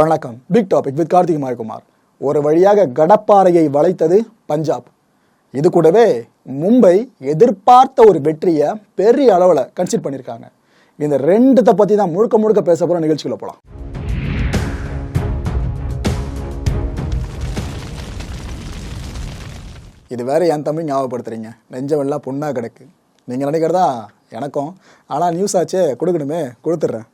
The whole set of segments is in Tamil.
வணக்கம். Big topic with Karthik Mayakumar. ஒரு வழியாக கடப்பாறையை வளைத்தது பஞ்சாப். இது கூடவே மும்பை எதிர்பார்த்த ஒரு வெற்றியை பெரிய அளவில் கன்சிட் பண்ணியிருக்காங்க இந்த ரெண்டுத்தை பற்றி தான் முழுக்க முழுக்க பேச போகிற நிகழ்ச்சிகளை போகலாம் இது வேற என் தம்பி ஞாபகப்படுத்துறீங்க. நெஞ்சமெல்லாம் புண்ணாக கிடக்கு. நீங்கள் நினைக்கிறதா? எனக்கும். ஆனால் நியூஸ் ஆச்சே கொடுக்கணுமே கொடுத்துட்றேன்.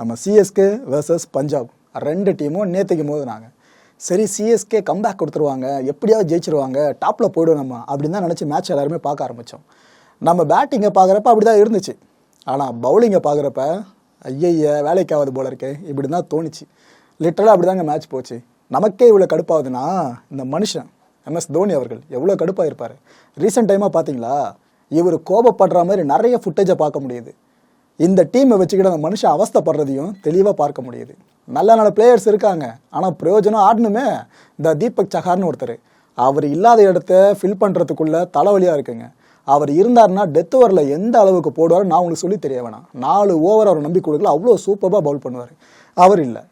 நம்ம சிஎஸ்கே வேர்சஸ் பஞ்சாப். ரெண்டு டீமும் நேற்றுக்கு நாங்கள் சரி சிஎஸ்கே கம்பேக் கொடுத்துருவாங்க. எப்படியாவது ஜெயிச்சிருவாங்க. டாப்பில் போய்டும் நம்ம அப்படின்னு தான் நினச்சி மேட்ச் எல்லாருமே பார்க்க ஆரம்பித்தோம் நம்ம பேட்டிங்கை பார்க்குறப்ப அப்படி தான் இருந்துச்சு ஆனால் பவுலிங்கை பார்க்குறப்ப ஐயய்ய வேலைக்காவது போல இருக்கே இப்படி தான் தோணுச்சு. லிட்டரலாக அப்படி தாங்க மேட்ச் போச்சு. நமக்கே இவ்வளோ கடுப்பாகுதுன்னா இந்த மனுஷன் எம்எஸ் தோனி அவர்கள் எவ்வளோ கடுப்பாக இருப்பார். ரீசெண்ட் டைமாக பார்த்தீங்களா? இவர் கோபப்படுற மாதிரி நிறைய ஃபுட்டேஜை பார்க்க முடியுது. இந்த டீமை வச்சுக்கிட்டு அந்த மனுஷன் அவஸ்தைப்படுறதையும் தெளிவாக பார்க்க முடியுது. நல்ல நல்ல பிளேயர்ஸ் இருக்காங்க. ஆனால் பிரயோஜனம் ஆடணுமே? இந்த தீபக் சஹார்னு ஒருத்தர். அவர் இல்லாத இடத்த ஃபில் பண்ணுறதுக்குள்ள தலைவலியாக இருக்குங்க. அவர் இருந்தார்னா டெத் ஓவரில் எந்த அளவுக்கு போடுவார் நான் உங்களுக்கு சொல்லி தெரிய வேணாம். நாலு ஓவர் அவர் நம்பி கொடுக்கல அவ்வளோ சூப்பராக பவுல் பண்ணுவார். அவர் இல்லை.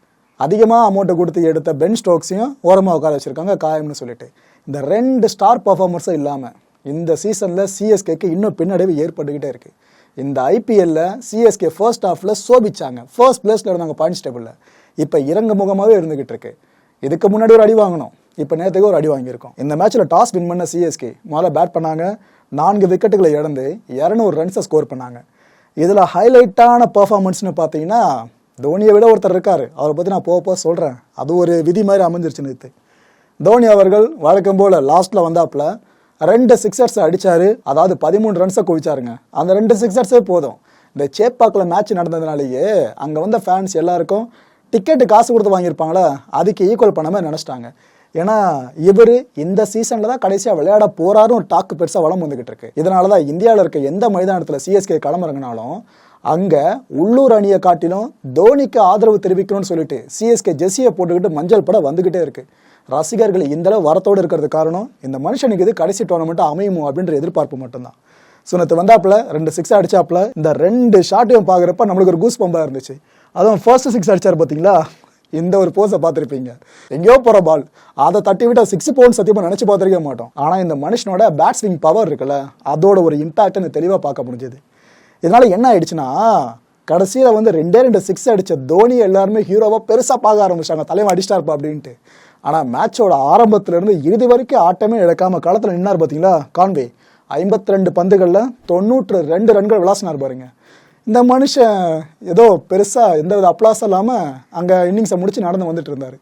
அதிகமாக அமௌண்ட்டை கொடுத்து எடுத்த பென் ஸ்டோக்ஸையும் ஓரமாக உட்கார வச்சுருக்காங்க காயம்னு சொல்லிட்டு. இந்த ரெண்டு ஸ்டார் பர்ஃபார்மர்ஸும் இல்லாமல் இந்த சீசனில் சிஎஸ்கேக்கு இன்னும் பின்னடைவு ஏற்பட்டுக்கிட்டே இருக்குது இந்த ஐபிஎல்ல சிஎஸ்கே ஃபர்ஸ்ட் ஹாஃபில் சோபிச்சாங்க. ஃபர்ஸ்ட் பிளேஸில் இருந்தாங்க பாயிண்ட்ஸ் டேபிளில் இப்போ இறங்கு முகமாகவே இருந்துகிட்டு இருக்கு. இதுக்கு முன்னாடி ஒரு அடி வாங்கணும் இப்போ நேற்றுக்கு ஒரு அடி வாங்கியிருக்கோம். இந்த மேட்ச்சில் டாஸ் வின் பண்ண சிஎஸ்கே முதல்ல பேட் பண்ணாங்க. நான்கு விக்கெட்டுகளை இழந்து இரநூறு ரன்ஸை ஸ்கோர் பண்ணாங்க. இதில் ஹைலைட்டான பர்ஃபார்மன்ஸ்னு பார்த்தீங்கன்னா தோனியை விட ஒருத்தர் இருக்கார். அவரை பற்றி நான் போக போக சொல்கிறேன் அது ஒரு விதி மாதிரி அமைஞ்சிருச்சு நேற்று தோனி அவர்கள் வழக்கம் போல் லாஸ்ட்டில் வந்தாப்புல ரெண்டு சிக்ஸர்ஸ் அடிச்சாரு. அதாவது பதிமூணு ரன்ஸை குவிச்சாருங்க. அந்த ரெண்டு சிக்ஸர்ஸே போதும். இந்த சேப்பாக்கில் மேட்ச் நடந்ததுனாலேயே அங்கே வந்த ஃபேன்ஸ் எல்லாருக்கும் டிக்கெட்டு காசு கொடுத்து வாங்கியிருப்பாங்களா? அதுக்கு ஈக்குவல் பண்ணாமல் நினச்சிட்டாங்க. ஏன்னா இவர் இந்த சீசனில் தான் கடைசியாக விளையாட போகிறாரும் ஒரு டாக்கு பெருசாக வளம் வந்துக்கிட்டு இருக்கு. இதனால தான் இந்தியாவில் இருக்க எந்த மைதானத்தில் சிஎஸ்கே களமிறங்கினாலும் அங்கே உள்ளூர் அணியை காட்டிலும் தோனிக்கு ஆதரவு தெரிவிக்கணும்னு சொல்லிட்டு சிஎஸ்கே ஜெஸ்ஸியை போட்டுக்கிட்டு மஞ்சள் படம் வந்துக்கிட்டே இருக்குது ரசிகர்கள் இந்த அளவு வரத்தோடு இருக்கிறது காரணம் இந்த மனுஷனுக்கு இது கடைசி டோர்னமெண்ட்டாக அமையுமோ அப்படின்ற எதிர்பார்ப்பு மட்டும்தான். ஸோ நேற்று வந்தாப்புல ரெண்டு சிக்ஸ் அடிச்சாப்புல இந்த ரெண்டு ஷாட்டையும் பார்க்குறப்ப நம்மளுக்கு ஒரு கூஸ் பம்பாக இருந்துச்சு. அதுவும் ஃபர்ஸ்ட் சிக்ஸ் அடிச்சார் பார்த்தீங்களா இந்த ஒரு போஸை பார்த்துருப்பீங்க. எங்கேயோ போகிற பால் அதை தட்டி விட்டு சிக்ஸ் போன்னு சத்தியமாக நினச்சி பார்த்துருக்க மாட்டோம். ஆனால் இந்த மனுஷனோட பேட் ஸ்விங் பவர் இருக்குல்ல அதோட ஒரு இம்பாக்ட்னு எனக்கு தெளிவாக பார்க்க முடிஞ்சது. இதனால என்ன ஆயிடுச்சுன்னா கடைசியில் வந்து ரெண்டே ரெண்டு சிக்ஸ் அடிச்ச தோனி எல்லாருமே ஹீரோவாக பெருசாக பார்க்க ஆரம்பிச்சாங்க தலைவன் அடிச்சிட்டாருப்பா அப்படின்ட்டு. ஆனால் மேட்சோட ஆரம்பத்திலிருந்து இறுதி வரைக்கும் ஆட்டமே இழக்காம களத்தில் நின்னார் பார்த்தீங்களா கான்வே. ஐம்பத்தி ரெண்டு பந்துகளில் தொண்ணூற்று ரெண்டு ரன்கள் விளாசினார் பாருங்க. இந்த மனுஷன் ஏதோ பெருசாக எந்த வித அப்ளாஸும் இல்லாமல் அங்கே இன்னிங்ஸை முடிச்சு நடந்து வந்துட்டு இருந்தார்.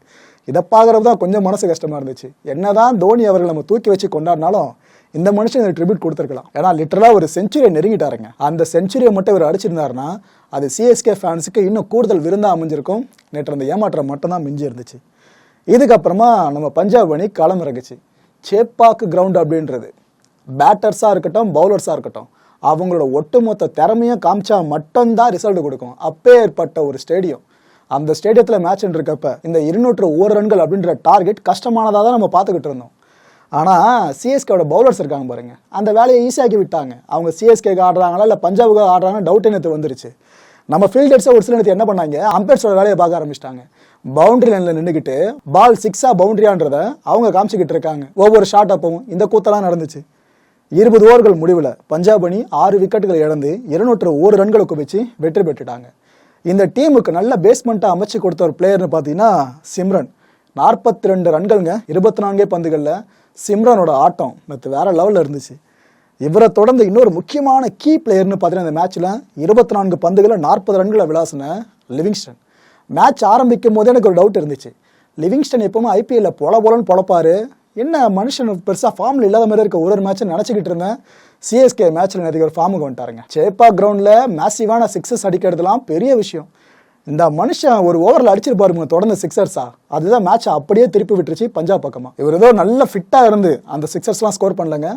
இதை பார்க்குறது தான் கொஞ்சம் மனசு கஷ்டமாக இருந்துச்சு. என்னதான் தோனி அவர்கள் நம்ம தூக்கி வச்சு கொண்டாடினாலும் இந்த மனுஷன் இந்த ட்ரிபியூட் கொடுத்துருக்கலாம். ஏன்னா லிட்டரலாக ஒரு செஞ்சுரியை நெருங்கிட்டாருங்க. அந்த செஞ்சுரியை மட்டும் இவர் அடிச்சிருந்தாருன்னா அது சிஎஸ்கே ஃபேன்ஸுக்கு இன்னும் கூடுதல் விருந்தாக அமைஞ்சிருக்கும். நேற்று அந்த ஏமாற்றம் மட்டும்தான் மிஞ்சி இருந்துச்சு. இதுக்கப்புறமா நம்ம பஞ்சாப் அணி களம் இறங்குச்சு. சேப்பாக்கு கிரவுண்ட் அப்படின்றது. பேட்டர்ஸாக இருக்கட்டும் பவுலர்ஸாக இருக்கட்டும் அவங்களோட ஒட்டுமொத்த திறமையும் காமிச்சா மட்டும்தான் ரிசல்ட் கொடுக்கும். அப்பேற்பட்ட ஒரு ஸ்டேடியம் அந்த ஸ்டேடியத்தில் மேட்ச் இருக்கப்ப இந்த இருநூற்று ஓர் ரன்கள் அப்படின்ற டார்கெட் கஷ்டமானதாக தான் நம்ம பார்த்துக்கிட்டு இருந்தோம். ஆனால் சிஎஸ்கேவோட பவுலர்ஸ் இருக்காங்க பாருங்கள் அந்த வேலையை ஈஸியாக்கி விட்டாங்க. அவங்க சிஎஸ்கேக்கு ஆடுறாங்களா இல்லை பஞ்சாபுக்கு ஆடுறாங்க டவுட் எனக்கு வந்துருச்சு. நம்ம ஃபீல்டர்ஸை ஒரு சில நேரத்தில் என்ன பண்ணாங்க? அம்பேர்ஸோட வேலையை பார்க்க ஆரம்பிச்சிட்டாங்க. பவுண்டரி லைனில் நின்றுக்கிட்டு பால் சிக்ஸா பவுண்டரியான்றத அவங்க காமிச்சிக்கிட்டு இருக்காங்க. ஒவ்வொரு ஷாட் அப்பவும் இந்த கூத்தெல்லாம் நடந்துச்சு. இருபது ஓவர்கள் முடிவில் பஞ்சாப் அணி ஆறு விக்கெட்டுகள் இழந்து இருநூற்று ஒரு ரன்களை குவிச்சு வெற்றி பெற்றுட்டாங்க. இந்த டீமுக்கு நல்ல பேஸ்மெண்ட்டாக அமைச்சு கொடுத்த ஒரு பிளேயர்னு பார்த்தீங்கன்னா சிம்ரன். நாற்பத்தி ரெண்டு ரன்கள்ங்க இருபத்தி நான்கே பந்துகளில் சிம்ரனோட ஆட்டம் நேற்று வேற லெவலில் இருந்துச்சு. இவரை தொடர்ந்து இன்னொரு முக்கியமான கீ பிளேயர்னு பார்த்தீங்கன்னா இந்த மேட்ச்சில் இருபத்தி நான்கு பந்துகளில் நாற்பது ரன்களை விளாசின லிவிங்ஸ்டன். மேட்ச் ஆரம்பிக்கும் போதே எனக்கு ஒரு டவுட் இருந்துச்சு. லிவிங்ஸ்டன் எப்பவுமே ஐபிஎல்ல பொல பொலன்னு பொழப்பாரு. என்ன மனுஷன் பெருசாக ஃபார்மில் இல்லாத மாதிரி இருக்க ஒரு ஒரு மேட்சை நினச்சிக்கிட்டு இருந்தேன். சிஎஸ்கே மேட்ச்சில் நேற்றுக்கு ஒரு ஃபார்முக்கு வந்துட்டாருங்க. சேப்பா கிரவுண்டில் மேசிவான சிக்ஸஸ் அடிக்கிறதுலாம் பெரிய விஷயம். இந்த மனுஷன் ஒரு ஓவரில் அடிச்சிருப்பாருங்க தொடர்ந்து சிக்ஸர்ஸா அதுதான் மேட்ச் அப்படியே திருப்பி விட்டுருச்சு பஞ்சாப் பக்கமாக இவர் ஏதோ நல்ல ஃபிட்டாக இருந்து அந்த சிக்ஸர்ஸ்லாம் ஸ்கோர் பண்ணலங்க.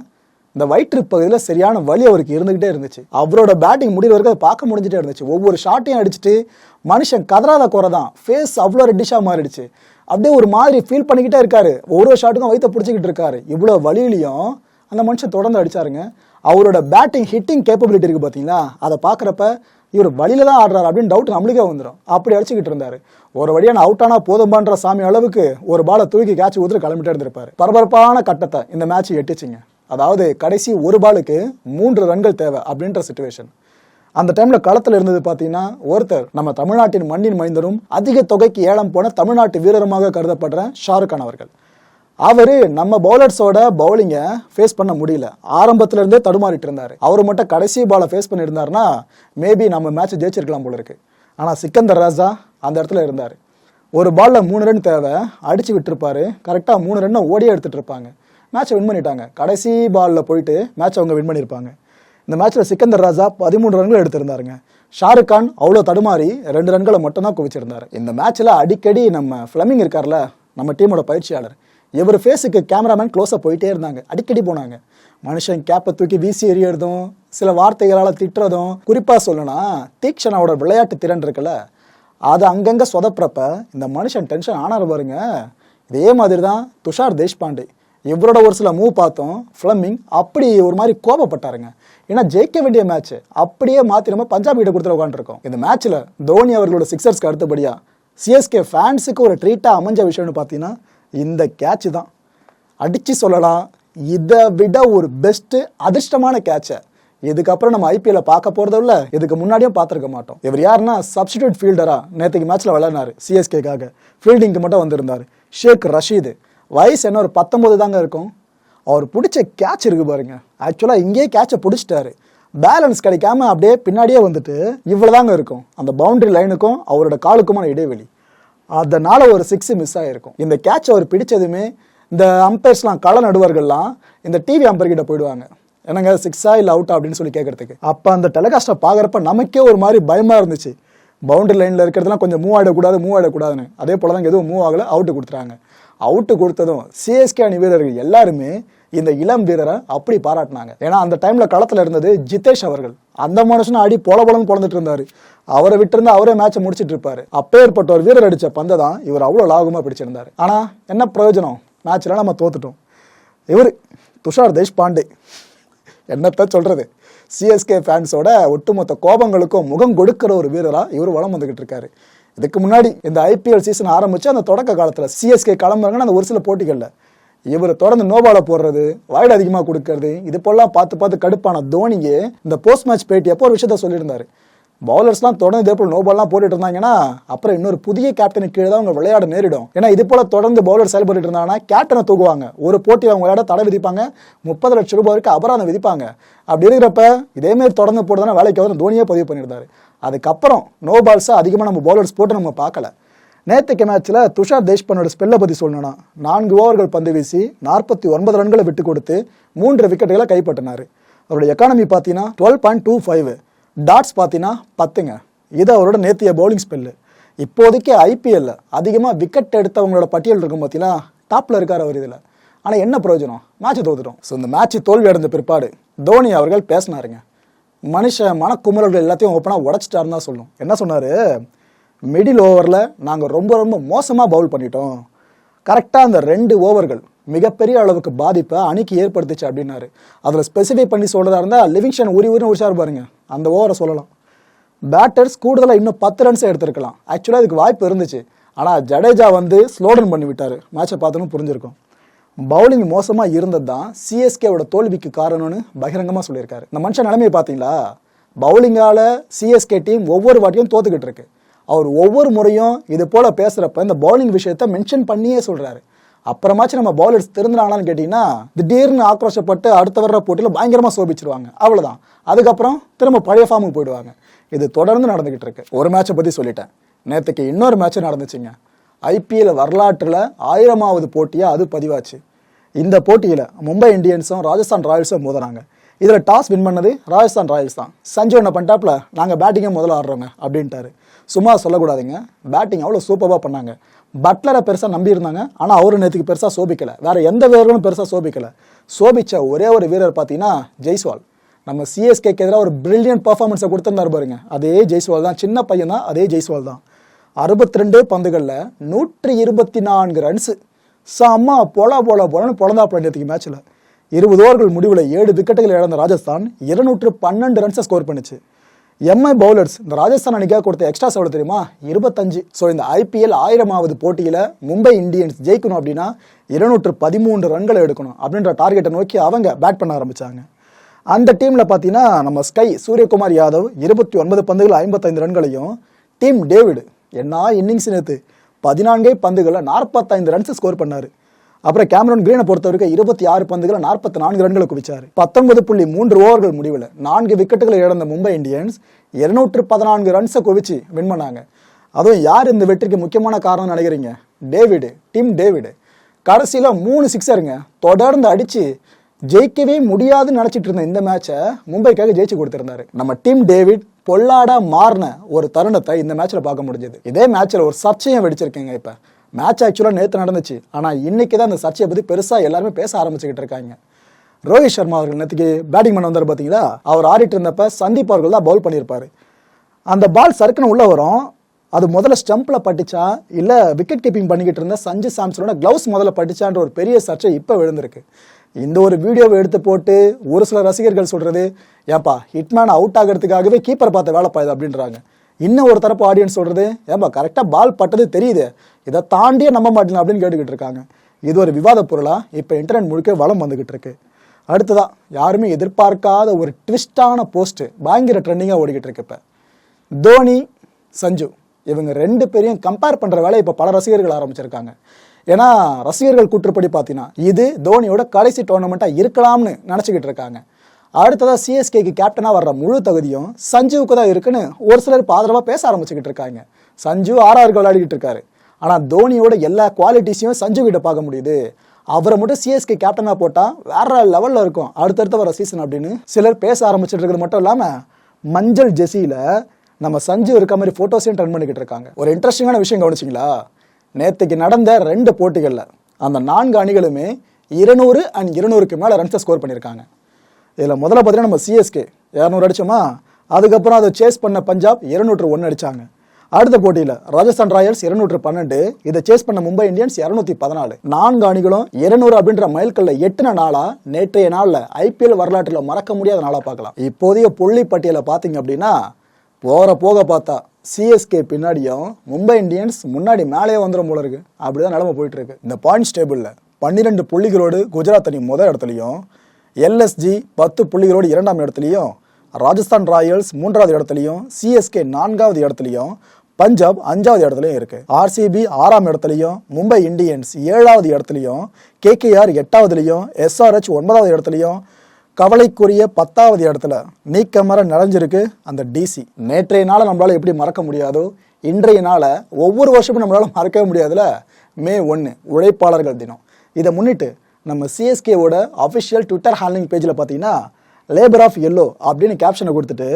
இந்த வயிற்று பகுதியில் சரியான வலி அவருக்கு இருந்துகிட்டே இருந்துச்சு. அவரோட பேட்டிங் முடிவு வரைக்கும் அதை பார்க்க முடிஞ்சிட்டே இருந்துச்சு. ஒவ்வொரு ஷாட்டையும் அடிச்சுட்டு மனுஷன் கதறாத குறை தான். ஃபேஸ் அவ்வளோ ரெட்டிஷாக மாறிடுச்சு. அப்படியே ஒரு மாதிரி ஃபீல் பண்ணிக்கிட்டே இருக்காரு. ஒவ்வொரு ஷாட்டுக்கும் வயிற்ற பிடிச்சிக்கிட்டு இருக்காரு. இவ்வளோ வழியிலையும் அந்த மனுஷன் தொடர்ந்து அடிச்சாருங்க. அவரோட பேட்டிங் ஹிட்டிங் கேப்பபிலிட்டி இருக்கு பார்த்தீங்களா அதை பார்க்குறப்ப இவர் வழியில தான் ஆடுறாரு அப்படின்னு டவுட் நம்மளுக்கே வந்துடும் அப்படி அடிச்சுக்கிட்டு இருந்தாரு. ஒரு வழியா நான் அவுட் ஆனா போதும்பான்ற சாமி அளவுக்கு ஒரு பாலை தூக்கி கேட்ச் ஊத்துட்டு கிளம்பிட்டே இருந்திருப்பாரு. பரபரப்பான கட்டத்தை இந்த மேட்ச் எட்டுச்சுங்க அதாவது கடைசி ஒரு பாலுக்கு மூன்று ரன்கள் தேவை அப்படின்ற சுச்சுவேஷன் அந்த டைம்ல களத்தில் இருந்தது பார்த்தீங்கன்னா ஒருத்தர் நம்ம தமிழ்நாட்டின் மண்ணின் மைந்தரும் அதிக தொகைக்கு ஏலம் போன தமிழ்நாட்டு வீரருமாக கருதப்படுற ஷாருக் கான் அவர்கள். அவர் நம்ம பவுலர்ஸோட பவுலிங்கை ஃபேஸ் பண்ண முடியல. ஆரம்பத்துல இருந்தே தடுமாறிட்டு இருந்தார். அவர் மட்டும் கடைசி பாலை ஃபேஸ் பண்ணியிருந்தாருன்னா மேபி நம்ம மேட்ச் ஜெயிச்சிருக்கலாம் போல இருக்கு. ஆனால் சிக்கந்தர் ராஜா அந்த இடத்துல இருந்தார். ஒரு பாலில் மூணு ரன் தேவை அடிச்சு விட்டுருப்பாரு. கரெக்டாக மூணு ரன்னை ஓடியே எடுத்துட்டு இருப்பாங்க. மேட்சை வின் பண்ணிட்டாங்க. கடைசி பாலில் போயிட்டு மேட்ச் அவங்க வின் பண்ணியிருப்பாங்க. இந்த மேட்ச்சில் சிக்கந்தர் ராஜா பதிமூணு ரன்கள் எடுத்திருந்தாருங்க. ஷாருக் கான் அவ்வளோ தடுமாறி ரெண்டு ரன்களை மட்டும்தான் குவிச்சிருந்தாரு. இந்த மேட்ச்சில் அடிக்கடி நம்ம ஃபிளமிங் இருக்கார்ல நம்ம டீமோட பயிற்சியாளர் இவர் ஃபேஸுக்கு கேமராமேன் க்ளோஸாக போயிட்டே இருந்தாங்க. அடிக்கடி போனாங்க. மனுஷன் கேப்பை தூக்கி வீசி எறியறதும் சில வார்த்தைகளால் திட்டுறதும் குறிப்பாக சொல்லணும்னா தீக்ஷனாவோட விளையாட்டு திறன் இருக்குல்ல அதை அங்கங்கே சொதப்புறப்ப இந்த மனுஷன் டென்ஷன் ஆனார் பாருங்க. இதே மாதிரி தான் துஷார் தேஷ்பாண்டே. இவரோட ஒரு சில மூவ் பார்த்தோம். ஃப்ளம்மிங் அப்படி ஒரு மாதிரி கோபப்பட்டாருங்க. ஏன்னா ஜெயிக்க வேண்டிய மேட்ச் அப்படியே மாற்றி நம்ம பஞ்சாப் கிட்ட கொடுத்துட்டு உட்காந்துருக்கோம் இந்த மேட்ச்சில் தோனி அவர்களோட சிக்ஸர்ஸ்க்கு அடுத்தபடியாக சிஎஸ்கே ஃபேன்ஸுக்கு ஒரு ட்ரீட்டாக அமைஞ்ச விஷயம்னு பார்த்தீங்கன்னா இந்த கேட்ச் தான். அடித்து சொல்லலாம். இதை விட ஒரு பெஸ்ட்டு அதிர்ஷ்டமான கேட்சை இதுக்கப்புறம் நம்ம ஐபிஎல்ல பார்க்க போறதும் இல்லை. இதுக்கு முன்னாடியும் பார்த்துருக்க மாட்டோம். இவர் யாருன்னா சப்ஸ்டியூட் ஃபீல்டராக நேற்றுக்கு மேட்ச்சில் விளையாடினார் சிஎஸ்கேக்காக ஃபீல்டிங்க்கு மட்டும் வந்திருந்தாரு. ஷேக் ரஷீது வயசு என்ன ஒரு பத்தொன்பது தாங்க இருக்கும். அவர் பிடிச்ச கேட்ச் இருக்கு பாருங்க. ஆக்சுவலாக இங்கேயே கேட்சை பிடிச்சிட்டாரு. பேலன்ஸ் கிடைக்காம அப்படியே பின்னாடியே வந்துட்டு இவ்வளோதாங்க இருக்கும். அந்த பவுண்டரி லைனுக்கும் அவரோட காலுக்குமான இடைவெளி. அதனால ஒரு சிக்ஸ் மிஸ் ஆகிருக்கும் இந்த கேட்ச் அவர் பிடிச்சதுமே இந்த அம்பையர்ஸ்லாம் கள நடுவர்கள்லாம் இந்த டிவி அம்பர் கிட்ட போயிடுவாங்க. என்னங்க சிக்ஸா இல்லை அவுட்டா அப்படின்னு சொல்லி கேட்கறதுக்கு அப்போ அந்த டெலிகாஸ்ட்டை பார்க்குறப்ப நமக்கே ஒரு மாதிரி பயமா இருந்துச்சு. பவுண்டரி லைனில் இருக்கிறதுலாம் கொஞ்சம் மூவ் ஆகிடக்கூடாது மூவ் ஆகிடக்கூடாதுன்னு அதே போல தான் எதுவும் மூவ் ஆகலை அவுட்டு கொடுத்துறாங்க அவுட்டு கொடுத்ததும் சிஎஸ்கே அணி வீரர்கள் எல்லாருமே இந்த இளம் வீரரை அப்படி பாராட்டினாங்க. ஏன்னா அந்த டைமில் களத்தில் இருந்தது ஜிதேஷ் அவர்கள். அந்த மனுஷனும் அடி பொல பொலன்னு பொழந்துட்டு இருந்தார். அவரை விட்டுருந்து அவரே மேட்சை முடிச்சிட்டு இருப்பாரு அப்பேற்பட்ட ஒரு வீரர் அடித்த பந்தை தான் இவர் அவ்வளோ லாகமாக பிடிச்சிருந்தாரு. ஆனால் என்ன பிரயோஜனம்? மேட்ச்ல நம்ம தோத்துட்டோம். இவர் துஷார் தேஷ் பாண்டே என்னத்த சொல்கிறது சிஎஸ்கே ஃபேன்ஸோட ஒட்டுமொத்த கோபங்களுக்கும் முகம் கொடுக்கிற ஒரு வீரராக இவர் வளம் வந்துக்கிட்டு இருக்காரு. இதுக்கு முன்னாடி இந்த ஐபிஎல் சீசன் ஆரம்பிச்சு அந்த தொடக்க காலத்தில் சிஎஸ்கே கிளம்புறாங்கன்னு அந்த ஒரு சில போட்டிகளில். இவர் தொடர்ந்து நோபால போடுறது வாய்டு அதிகமாக கொடுக்கறது இது போலாம் பார்த்து பார்த்து கடுப்பான தோனியே இந்த போஸ்ட் மேட்ச் பேட்டி அப்போ ஒரு விஷயத்த சொல்லியிருந்தாரு. பவுலர்ஸ்லாம் தொடர்ந்து இதே போல நோபால்லாம் போட்டுட்டு இருந்தாங்கன்னா அப்புறம் இன்னொரு புதிய கேப்டனுக்கு கீழே தான் அவங்க விளையாட நேரிடும். ஏன்னா இது போல தொடர்ந்து பவுலர் செயல்பட்டு இருந்தாங்கன்னா கேப்டனை தூக்குவாங்க. ஒரு போட்டி அவங்க விளையாட தடை விதிப்பாங்க. முப்பது லட்சம் ரூபாய் வரைக்கும் அபராதம் விதிப்பாங்க. அப்படி இருக்கிறப்ப இதே மாதிரி தொடர்ந்து போடுறதுனா வேலைக்கு வந்து தோனியே பதிவு பண்ணியிருந்தாரு. அதுக்கப்புறம் நோ பால்ஸாக அதிகமாக நம்ம பவுலர்ஸ் போட்டு நம்ம பார்க்கல. நேற்றுக்கு மேட்ச்சில் துஷார் தேஷ்பானோட ஸ்பெல்லை பற்றி சொல்லணும்னா நான்கு ஓவர்கள் பந்து வீசி நாற்பத்தி ஒன்பது ரன்களை விட்டு கொடுத்து மூன்று விக்கெட்டுகளை கைப்பற்றினார். அவருடைய எக்கானமி பார்த்தீங்கன்னா twelve point two five dots பார்த்தீங்கன்னா பத்துங்க. இது அவரோட நேத்திய பவுலிங் ஸ்பெல்லு இப்போதைக்கு ஐபிஎல்ல அதிகமாக விக்கெட் எடுத்தவங்களோட பட்டியல் இருக்கும் பார்த்தீங்கன்னா டாப்பில் இருக்கார் அவர் இதில். ஆனால் என்ன பிரயோஜனம்? மேட்ச் தோத்துட்டோம். ஸோ இந்த மேட்ச் தோல்வி அடைந்த பிற்பாடு தோனி அவர்கள் பேசினாருங்க. மனுஷன் மனக்குமரல்கள் எல்லாத்தையும் ஓப்பனாக உடச்சிட்டாருன்னு தான் சொல்லும் என்ன சொன்னார்? மிடில் ஓவரில் நாங்கள் ரொம்ப ரொம்ப மோசமாக பவுல் பண்ணிட்டோம். கரெக்டாக அந்த ரெண்டு ஓவர்கள் மிகப்பெரிய அளவுக்கு பாதிப்பை அணிக்கு ஏற்படுத்துச்சு அப்படின்னாரு. அதில் ஸ்பெசிஃபை பண்ணி சொல்கிறதா இருந்தால் லிவிங்ஷன் உரி உரின்னு உடிச்சார் பாருங்க. அந்த ஓவரை சொல்லலாம். பேட்டர்ஸ் கூடுதலாக இன்னும் பத்து ரன்ஸ் எடுத்திருக்கலாம். ஆக்சுவலாக இதுக்கு வாய்ப்பு இருந்துச்சு. ஆனால் ஜடேஜா வந்து ஸ்லோடன் பண்ணி விட்டார் மேட்சை பார்த்தோன்னு புரிஞ்சிருக்கும். பவுலிங் மோசமாக இருந்தது தான் சிஎஸ்கேவோட தோல்விக்கு காரணம்னு பகிரங்கமாக சொல்லியிருக்காரு. இந்த மனுஷன் நிலைமையை பார்த்தீங்களா? பவுலிங்கால் சிஎஸ்கே டீம் ஒவ்வொரு வாட்டியும் தோத்துக்கிட்டு இருக்கு. அவர் ஒவ்வொரு முறையும் இது போல் பேசுகிறப்ப இந்த பவுலிங் விஷயத்த மென்ஷன் பண்ணியே சொல்கிறாரு அப்புறமாச்சும் நம்ம பவுலர்ஸ் திருந்தினாங்களான்னு கேட்டிங்கன்னா திடீர்னு ஆக்ரோஷப்பட்டு அடுத்த வர்ற போட்டியில் பயங்கரமாக சோபிச்சிருவாங்க. அவ்வளோதான் அதுக்கப்புறம் திரும்ப பழைய ஃபார்முக்கு போயிடுவாங்க. இது தொடர்ந்து நடந்துக்கிட்டு இருக்கு. ஒரு மேட்சை பற்றி சொல்லிட்டேன். நேற்றுக்கு இன்னொரு மேட்ச் நடந்துச்சுங்க. ஐபிஎல் வரலாற்றில் ஆயிரமாவது போட்டியாக அது பதிவாச்சு. இந்த போட்டியில் மும்பை இந்தியன்ஸும் ராஜஸ்தான் ராயல்ஸும் மோதுறாங்க. இதில் டாஸ் வின் பண்ணது ராஜஸ்தான் ராயல்ஸ் தான். சஞ்சு என்ன பண்ணிட்டாப்ல நாங்கள் பேட்டிங்கே முதல்ல ஆடுறோங்க அப்படின்ட்டாரு. சும்மா சொல்லக்கூடாதுங்க பேட்டிங் அவ்வளோ சூப்பராக பண்ணாங்க. பட்லரை பெருசாக நம்பியிருந்தாங்க ஆனால் அவரு நேற்றுக்கு பெருசாக சோபிக்கலை. வேறு எந்த வீரர்களும் பெருசாக சோபிக்கலை. சோபிச்ச ஒரே ஒரு வீரர் பார்த்தீங்கன்னா ஜெய்ஸ்வால். நம்ம சிஎஸ்கேக்கு எதிராக ஒரு பிரில்லியன்ட் பர்ஃபார்மன்ஸை கொடுத்துருந்தாரு பாருங்க அதே ஜெய்ஸ்வால் தான். சின்ன பையன் தான் அதே ஜெய்ஸ்வால் தான். அறுபத்தி ரெண்டு பந்துகளில் நூற்றி இருபத்தி நான்கு ரன்ஸு செம்ம போல போல போலன்னு பொழந்தாப்புல நேற்றுக்கு மேட்ச்சில் இருபது ஓவர்கள் முடிவில் ஏழு விக்கெட்டுகள் இழந்த ராஜஸ்தான் இருநூற்று பன்னெண்டு ரன்ஸை ஸ்கோர் பண்ணிச்சு. எம்ஐ பவுலர்ஸ் இந்த ராஜஸ்தான் அணிக்காக கொடுத்த எக்ஸ்ட்ரா எவ்வளோ தெரியுமா? இருபத்தஞ்சு. ஸோ இந்த ஐபிஎல் ஆயிரமாவது போட்டியில் மும்பை இந்தியன்ஸ் ஜெயிக்கணும் அப்படின்னா இருநூற்று பதிமூன்று ரன்களை எடுக்கணும் அப்படின்ற டார்கெட்டை நோக்கி அவங்க பேட் பண்ண ஆரம்பிச்சாங்க. அந்த டீமில் பார்த்தீங்கன்னா நம்ம ஸ்கை சூரியகுமார் யாதவ் இருபத்தி ஒன்பது பந்துகள் ஐம்பத்தைந்து ரன்களையும் டீம் டேவிட் என்ன இன்னிங்ஸ் நேற்று பதினான்கே பந்துகளில் நாற்பத்தைந்து ரன்ஸ் ஸ்கோர் பண்ணார். அப்புறம் கேமரன் கிரீனை பொறுத்த வரைக்கும் இருபத்தி ஆறு பந்துகளை நாற்பத்தி நான்கு ரன்களை குவிச்சார். பத்தொன்பது புள்ளி மூன்று ஓவர்கள் முடிவில் நான்கு விக்கெட்டுகளை இழந்த மும்பை இந்தியன்ஸ் இருநூற்று பதினான்கு ரன்ஸை குவிச்சு வின் பண்ணாங்க. அதுவும் யார் இந்த வெற்றிக்கு முக்கியமான காரணம் நினைக்கிறீங்க? David Tim David. கடைசியில் மூணு சிக்ஸருங்க தொடர்ந்து அடித்து ஜெயிக்கவே முடியாதுன்னு நினச்சிட்டு இருந்த இந்த மேட்சை மும்பைக்காக ஜெயிச்சு கொடுத்துருந்தாரு. நம்ம டீம் டேவிட் பொல்லாடா மாறின ஒரு தருணத்தை இந்த மேட்ச்சில் பார்க்க முடிஞ்சது. இதே மேட்ச்சில் ஒரு சர்ச்சையும் வெடிச்சிருக்கீங்க இப்போ. மேட்ச் ஆக்சுவலாக நேற்று நடந்துச்சு. ஆனால் இன்றைக்கி தான் அந்த சர்ச்சையை பற்றி பெருசாக எல்லாருமே பேச ஆரம்பிச்சுக்கிட்டு இருக்காங்க. ரோஹித் சர்மா அவர்கள் நேற்றுக்கு பேட்டிங் பண்ண வந்தார் பார்த்தீங்களா அவர் ஆடிட்டு இருந்தப்ப சந்தீப் அவர்கள் தான் பவுல் பண்ணியிருப்பாரு. அந்த பால் சறுக்குன்னு உள்ள வரும். அது முதல்ல ஸ்டம்பில் பட்டுச்சா? இல்லை விக்கெட் கீப்பிங் பண்ணிக்கிட்டு இருந்த சஞ்சு சாம்சனோட க்ளவுஸ் முதல்ல பட்டுச்சான்ற ஒரு பெரிய சர்ச்சை இப்போ விழுந்திருக்கு. இந்த ஒரு வீடியோவை எடுத்து போட்டு ஒரு சில ரசிகர்கள் சொல்கிறது ஏப்பா ஹிட்மேன் அவுட் ஆகிறதுக்காகவே கீப்பர் பார்த்த வேலை பாயுது அப்படின்றாங்க. இன்னும் ஒரு தரப்பு ஆடியன்ஸ் சொல்கிறது ஏப்பா கரெக்டாக பால் பட்டது தெரியுது. இதை தாண்டியே நம்ப மாட்டேங்க அப்படின்னு கேட்டுக்கிட்டு இருக்காங்க. இது ஒரு விவாத பொருளாக இப்போ இன்டர்நெட் முழுக்க வளம் வந்துக்கிட்டு இருக்கு. அடுத்ததான் யாருமே எதிர்பார்க்காத ஒரு ட்விஸ்டான போஸ்ட்டு பயங்கர ட்ரெண்டிங்காக ஓடிக்கிட்டு இருக்கு இப்போ. தோனி சஞ்சு இவங்க ரெண்டு பேரையும் கம்பேர் பண்ணுற வேலை இப்போ பல ரசிகர்கள் ஆரம்பிச்சிருக்காங்க. ஏன்னா ரசிகர்கள் கூற்றுப்படி பார்த்தீங்கன்னா இது தோனியோட கடைசி டோர்னமெண்ட்டாக இருக்கலாம்னு நினச்சிக்கிட்டு இருக்காங்க. அடுத்ததாக சிஎஸ்கேக்கு கேப்டனாக வர்ற முழு தகுதியும் சஞ்சுவுக்கு தான் இருக்குன்னு ஒரு சிலர் ஆதரவாக பேச ஆரம்பிச்சுக்கிட்டு இருக்காங்க. சஞ்சு ஆறாருக்கு விளையாடிக்கிட்டு இருக்காரு. ஆனால் தோனியோட எல்லா குவாலிட்டிஸையும் சஞ்சு கிட்ட பார்க்க முடியுது. அவரை மட்டும் சிஎஸ்கே கேப்டனாக போட்டால் வேற லெவலில் இருக்கும். அடுத்தடுத்த வர சீசன் அப்படின்னு சிலர் பேச ஆரம்பிச்சுட்டு இருக்கிறது மட்டும் இல்லாமல் மஞ்சள் ஜெஸியில் நம்ம சஞ்சு இருக்க மாதிரி ஃபோட்டோஸையும் டர்ன் பண்ணிக்கிட்டு இருக்காங்க. ஒரு இன்ட்ரெஸ்டிங்கான விஷயம் கவனிச்சிங்களா? நேற்றுக்கு நடந்த ரெண்டு போட்டிகளில் அந்த நான்கு அணிகளுமே இருநூறு அண்ட் இருநூறுக்கு மேலே ரன்ஸை ஸ்கோர் பண்ணியிருக்காங்க. இதில் முதல்ல பார்த்தீங்கன்னா நம்ம சிஎஸ்கே இரநூறு அடித்தோமா அதுக்கப்புறம் அதை சேஸ் பண்ண பஞ்சாப் இருநூற்று ஒன்று அடித்தாங்க அடுத்த போட்டியில் ராஜஸ்தான் ராயல்ஸ் இருநூற்று பன்னெண்டு இதை சேஸ் பண்ண மும்பை இந்தியன்ஸ் இரநூத்தி பதினாலு. நான்கு அணிகளும் இருநூறு அப்படின்ற மைல்கல்ல எட்டின நாளா நேற்றைய நாளில் ஐபிஎல் வரலாற்றில் மறக்க முடியாத நாளாக பார்க்கலாம். இப்போதைய புள்ளி பட்டியலை பார்த்தீங்க அப்படின்னா போகிற போக பார்த்தா சிஎஸ்கே பின்னாடியும் மும்பை இந்தியன்ஸ் முன்னாடி மேலேயே வந்துடும் போல இருக்கு. அப்படிதான் நிலமை போயிட்டு இருக்கு இந்த பாயிண்ட்ஸ் டேபிளில் பன்னிரெண்டு புள்ளிகளோடு குஜராத் அணி முதல் இடத்துலையும் எல்எஸ்ஜி பத்து புள்ளிகளோடு இரண்டாம் இடத்துலையும் ராஜஸ்தான் ராயல்ஸ் மூன்றாவது இடத்துலையும் சிஎஸ்கே நான்காவது இடத்துலையும் பஞ்சாப் அஞ்சாவது இடத்துலையும் இருக்கு. ஆர்சிபி ஆறாம் இடத்துலையும் மும்பை இந்தியன்ஸ் ஏழாவது இடத்துலையும் கேகேஆர் எட்டாவதுலையும் எஸ்ஆர்ஹெச் ஒன்பதாவது இடத்துலையும் கவலைக்குரிய பத்தாவது இடத்துல நீக்கமர நிறைஞ்சிருக்கு அந்த டிசி நேற்றைய நாளை நம்மளால எப்படி மறக்க முடியாதோ இன்றைய நாளை ஒவ்வொரு வருஷமும் நம்மளால மறக்கவே முடியாதுல? மே ஒன்று உழைப்பாளர்கள் தினம். இதை முன்னிட்டு நம்ம சிஎஸ்கேவோட அஃபிஷியல் ட்விட்டர் ஹேண்ட்லிங் பேஜில் பார்த்தீங்கன்னா லேபர் ஆஃப் எல்லோ அப்படின்னு கேப்ஷனை கொடுத்துட்டு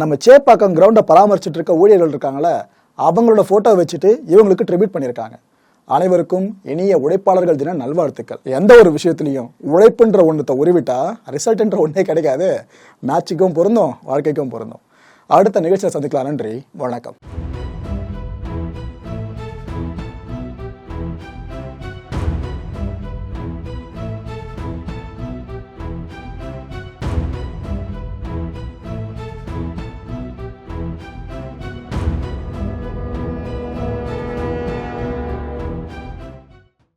நம்ம சேப்பாக்கம் கிரவுண்டை பராமரிச்சுட்டு இருக்க ஊழியர்கள் இருக்காங்களே அவங்களோட ஃபோட்டோ வச்சுட்டு இவங்களுக்கு ட்ரிபியூட் பண்ணியிருக்காங்க. அனைவருக்கும் இனிய உழைப்பாளர்கள் தின நல்வாழ்த்துக்கள். எந்த ஒரு விஷயத்துலையும் உழைப்புன்ற ஒன்றத்தை உருவிட்டா ரிசல்ட்ன்ற ஒன்றே கிடைக்காது. மேட்சுக்கும் பொருந்தும் வாழ்க்கைக்கும் பொருந்தும். அடுத்த நிகழ்ச்சியை சந்திக்கலாம். நன்றி வணக்கம்.